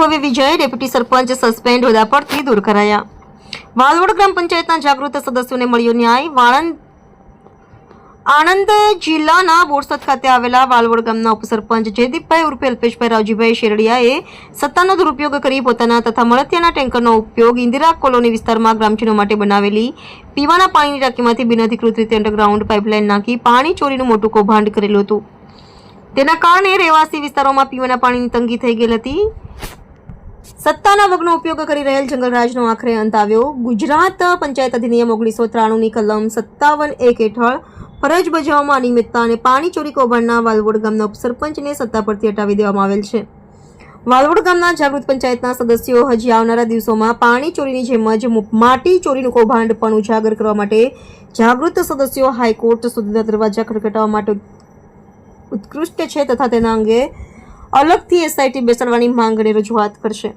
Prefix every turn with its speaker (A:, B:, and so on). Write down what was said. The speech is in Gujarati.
A: ભવ્ય વિજય, ડેપ્યુટી સરપંચ સસ્પેન્ડ હોદ્દા પરથી દૂર કરાયા. વાલવડ ગ્રામ પંચાયતના જાગૃત સદસ્યોને મળ્યો ન્યાય. વાળંદ આણંદ જિલ્લાના બોરસદ ખાતે આવેલા વાલવડ ગામના ઉપસરપંચ જયદીપભાઈ ઉર્ફે અલ્પેશભાઈ રાવજીભાઈ શેરડિયાએ સત્તાનો દુરુપયોગ કરી પોતાના તથા મળતિયાના ટેન્કરનો ઉપયોગ ઇન્દિરા કોલોની વિસ્તારમાં ગ્રામજનો માટે બનાવેલી પીવાના પાણીની ટાંકીમાંથી બિનઅધિકૃત રીતે અંડરગ્રાઉન્ડ પાઇપલાઇન નાખી પાણી ચોરીનું મોટું કૌભાંડ કરેલું હતું. તેના કારણે રહેવાસી વિસ્તારોમાં પીવાના પાણીની તંગી થઈ ગઈ હતી. સત્તાના વગનો ઉપયોગ કરી રહેલ જંગલરાજનો આખરે અંત આવ્યો. ગુજરાત પંચાયત અધિનિયમ ઓગણીસો ત્રાણુંની કલમ સત્તાવન એક હેઠળ ફરજ બજાવવામાં અનિયમિતતા અને પાણી ચોરી કૌભાંડના વાલવોડ ગામના ઉપસરપંચને સત્તા પરથી હટાવી દેવામાં આવેલ છે. વાલવોડ ગામના જાગૃત પંચાયતના સદસ્યો હજી આવનારા દિવસોમાં પાણી ચોરીની જેમ જ માટી ચોરીનું કૌભાંડ પણ ઉજાગર કરવા માટે જાગૃત સદસ્યો હાઈકોર્ટ સુધીના દરવાજા ખટખટાવવા માટે ઉત્કૃષ્ટ છે તથા તેના અંગે અલગથી એસઆઈટી બેસાડવાની માંગણી રજૂઆત કરશે.